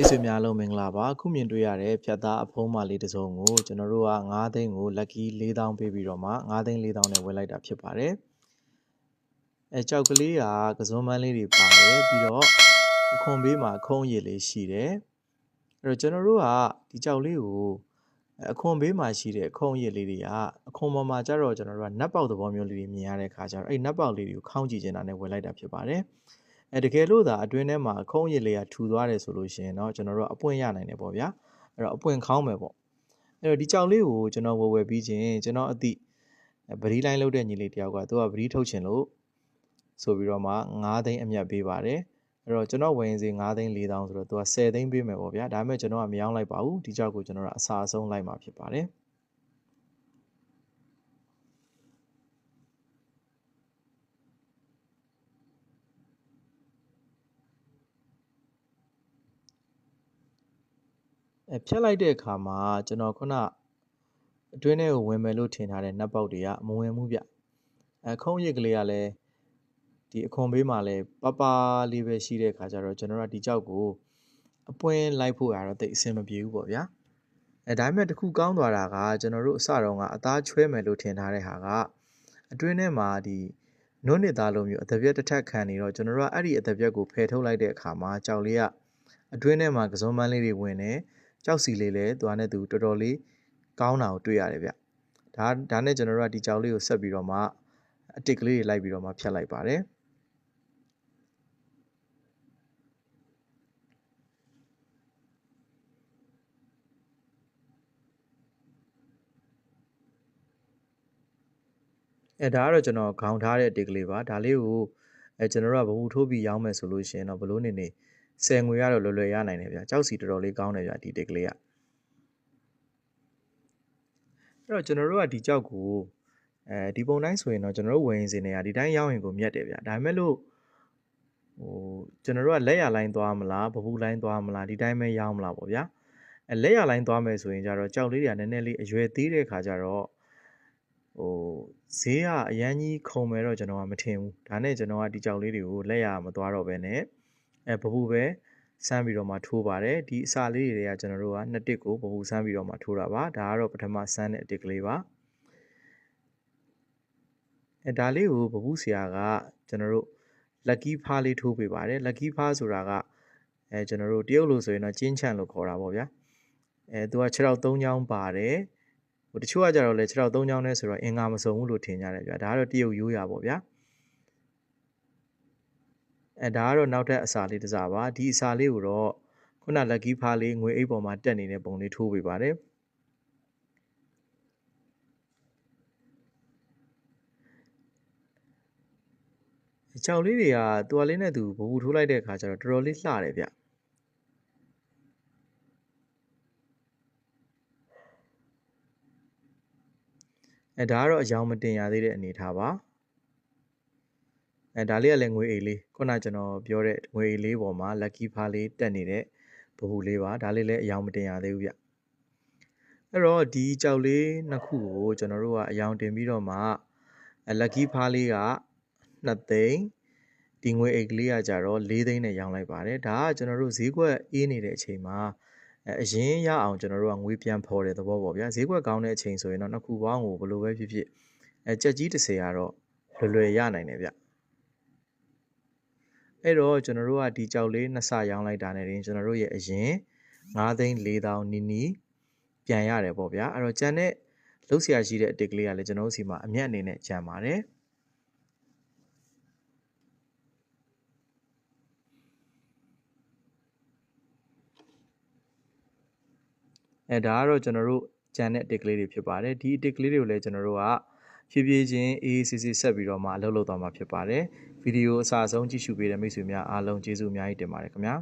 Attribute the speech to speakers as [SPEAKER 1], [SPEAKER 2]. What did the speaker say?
[SPEAKER 1] မိတ်ဆွေများလုံးမင်္ဂလာပါအခုမြင်တွေ့ရတဲ့ဖြတ်သားအဖုံးမလေးတစ်စုံကိုကျွန်တော်တို့က9သိန်းကို lucky 4000ပေးပြီးတော့မှ9သိန်း4000နဲ့ဝယ်လိုက်တာဖြစ်ပါတယ်အဲကြောက်ကလေးကကစုံမန်းလေးတွေပါတယ်ပြီးတော့အခွန်ဘေးမှာခုံးရည်လေးရှိတယ်အဲ့တော့ကျွန်တော်တို့ကဒီကြောက်လေးကိုအခွန်ဘေးမှာရှိတဲ့ခုံးရည်လေးတွေကအခွန်ပေါ်မှာကျတော့ကျွန်တော်တို့ကနတ်ပေါက်သဘောမျိုးလေးတွေမြင်ရတဲ့ခါကျတော့အဲ့နတ်ပေါက်လေးတွေကိုခေါင်းကြည့်နေတာနဲ့ဝယ်လိုက်တာဖြစ်ပါတယ် အဲတကယ်လို့သာအတွင်းထဲမှာအခုံးရည်လေးကထူသွားတယ်ဆိုလို့ရှိရင်တော့ကျွန်တော်တို့အပွင့်ရနိုင်တယ်ပေါ့ဗျာအဲ့တော့အပွင့်ခေါင်းမယ်ပေါ့အဲ့တော့ဒီကြောက်လေးကိုကျွန်တော်ဝယ်ဝယ်ပြီးချင်းကျွန်တော်အသည့်ဗရီလိုင်းလုပ်တဲ့ညီလေးတယောက်ကသူကဗရီထုတ်ချင်လို့ဆိုပြီးတော့မှ9သိန်းအမြတ်ပေးပါတယ်အဲ့တော့ကျွန်တော်ဝယ်ရင်စီ9သိန်း4000ဆိုတော့သူက10သိန်းပေးမယ်ပေါ့ဗျာဒါပေမဲ့ကျွန်တော်ကမရောင်းလိုက်ပါဘူးဒီကြောက်ကိုကျွန်တော်ကအစာအဆုံးလိုက်မှာဖြစ်ပါတယ် ဖြတ်လိုက်တဲ့အခါမှာကျွန်တော်ခုနအတွင်းထဲကိုဝင်မယ်လို့ထင်ထားတဲ့နတ်ပေါက်တွေကမဝင်ဘူးဗျအဲခုံးရစ်ကလေးကလည်းဒီအခွန်ဘေးမှာလည်းပပလေးပဲရှိတဲ့ခါကျတော့ကျွန်တော်တို့ဒီကြောက်ကိုအပွင့်လိုက်ဖို့ရတော့တိတ်အဆင်မပြေဘူးပေါ့ဗျာအဲဒါပေမဲ့တခုကောင်းသွားတာကကျွန်တော်တို့အစတုန်းကအသားချွဲမယ်လို့ထင်ထားတဲ့ဟာကအတွင်းထဲမှာဒီနုနှစ်သားလိုမျိုးအသက်ပြက်တစ်ထက်ခံနေတော့ကျွန်တော်တို့ကအဲ့ဒီအသက်ပြက်ကိုဖယ်ထုတ်လိုက်တဲ့အခါမှာကြောက်လေးကအတွင်းထဲမှာကစုံမန်းလေးတွေဝင်နေ ကြောက်စီလေးလည်းသူကနဲ့သူတော်တော်လေးကောင်းတာကိုတွေ့ရတယ်ဗျဒါဒါနဲ့ကျွန်တော်တို့ကဒီကြောက်လေးကိုဆက်ပြီးတော့မှအတစ်ကလေးတွေလိုက်ပြီးတော့မှဖြတ်လိုက်ပါတယ်အဲဒါကတော့ကျွန်တော်ခေါင်းထားတဲ့တစ်ကလေးပါဒါလေးကိုအဲကျွန်တော်တို့ကဘဝထိုးပြီးရောင်းမယ်ဆိုလို့ရှိရင်တော့ဘလို့နေနေ ဆယ်ငွေရတော့လွယ်လွယ်ရနိုင်တယ်ဗျာကြောက်စီတော်တော်လေးကောင်းတယ်ဗျာဒီတစ်ကလေးကအဲ့တော့ကျွန်တော်တို့ကဒီကြောက်ကိုအဲဒီပုံတိုင်းဆိုရင်တော့ကျွန်တော်တို့ဝယ်ရင်စင်တွေကဒီတိုင်းရောင်းရင်ကိုမြတ်တယ်ဗျာဒါပေမဲ့လို့ဟိုကျွန်တော်တို့ကလက်ရလိုင်းသွားမလားပပူလိုင်းသွားမလားဒီတိုင်းပဲရောင်းမလားပေါ့ဗျာအဲလက်ရလိုင်းသွားမယ်ဆိုရင်ကြတော့ကြောက်လေးတွေကနည်းနည်းလေးအရွယ်သေးတဲ့ခါကျတော့ဟိုဈေးကအရန်ကြီးခုံမယ်တော့ကျွန်တော်ကမထင်ဘူးဒါနဲ့ကျွန်တော်ကဒီကြောက်လေးတွေကိုလက်ရမသွားတော့ဘဲနဲ့ အဲပပူပဲစမ်းပြီးတော့မှထိုးပါတယ်ဒီအစာလေးတွေကကျွန်တော်တို့ကနှစ်တစ်ကိုပပူစမ်းပြီးတော့မှထိုးတာပါဒါကတော့ပထမစမ်းတဲ့အတစ်ကလေးပါအဲဒါလေးကိုပပူဆရာကကျွန်တော်တို့ lucky ဖားလေးထိုးပေးပါတယ် lucky ဖားဆိုတာကအဲကျွန်တော်တို့တရုတ်လိုဆိုရင်တော့ကျင်းချန်လို့ခေါ်တာပေါ့ဗျာအဲသူက6တော့3ချောင်းပါတယ်ဟိုတချို့ကကြတော့လေ6တော့3ချောင်းနဲ့ဆိုတော့အင်္ဂါမစုံဘူးလို့ထင်ကြတယ်ဗျာဒါကတော့တရုတ်ရိုးရာပေါ့ဗျာ အဲဒါကတော့နောက်ထပ်အစာလေးတစ်စားပါဒီအစာလေးကိုတော့ခုန lucky ဖားလေးငွေအိတ်ပေါ်မှာတက်နေတဲ့ပုံလေးထိုးပေးပါတယ်ကြောင်လေးတွေကတူအလေးနဲ့သူဘူဘူထိုးလိုက်တဲ့အခါကျတော့တော်တော်လေးလှတယ်ဗျအဲဒါကတော့အယောင်မတင်ရသေးတဲ့အနေထားပါ အဲဒါလေးကလည်းငွေအိတ်လေးခုနကျွန်တော်ပြောတဲ့ငွေအိတ်လေးပေါ်မှာ lucky ဖားလေးတက်နေတဲ့ဘူဘူလေးပါဒါလေးလည်းအယောင်မတင်ရသေးဘူးဗျအဲ့တော့ဒီကြောက်လေးနှစ်ခုကိုကျွန်တော်တို့ကအယောင်တင်ပြီးတော့မှ lucky ဖားလေးက2သိန်းဒီငွေအိတ်ကလေးကကြတော့၄သိန်းနဲ့ရောင်းလိုက်ပါတယ်ဒါကကျွန်တော်တို့ဈေးကွက်အေးနေတဲ့အချိန်မှာအရင်ရအောင်ကျွန်တော်တို့ကငွေပြန်ဖော်တဲ့သဘောပေါ့ဗျာဈေးကွက်ကောင်းတဲ့အချိန်ဆိုရင်တော့နှစ်ခုပေါင်းကိုဘယ်လိုပဲဖြစ်ဖြစ်အဲကြက်ကြီး30ကတော့လွယ်လွယ်ရနိုင်တယ်ဗျ အဲ့တော့ကျွန်တော်တို့ကဒီကြောက်လေးနှစ်ဆရောင်းလိုက်တာနဲ့တင်ကျွန်တော်တို့ရဲ့အရင်9သိန်း4000နီးနီးပြန်ရတယ်ပေါ့ဗျာအဲ့တော့ကြံတဲ့လုတ်ဆရာရှိတဲ့အတစ်ကလေးကလည်းကျွန်တော်တို့စီမှာအမြတ်အနေနဲ့ကြံပါတယ်အဲဒါကတော့ကျွန်တော်တို့ဂျန်တဲ့ tick ကလေးတွေဖြစ်ပါတယ်ဒီ tick ကလေးတွေကိုလည်းကျွန်တော်တို့က ဖြည်းဖြည်းချင်းအေးအေးဆေးဆေးဆက်ပြီးတော့မှအလုပ်လုပ်သွားမှာဖြစ်ပါတယ်ဗီဒီယိုအစအဆုံးကြည့်ရှုပေးတဲ့မိတ်ဆွေများအားလုံးကျေးဇူးအများကြီးတင်ပါတယ်ခင်ဗျာ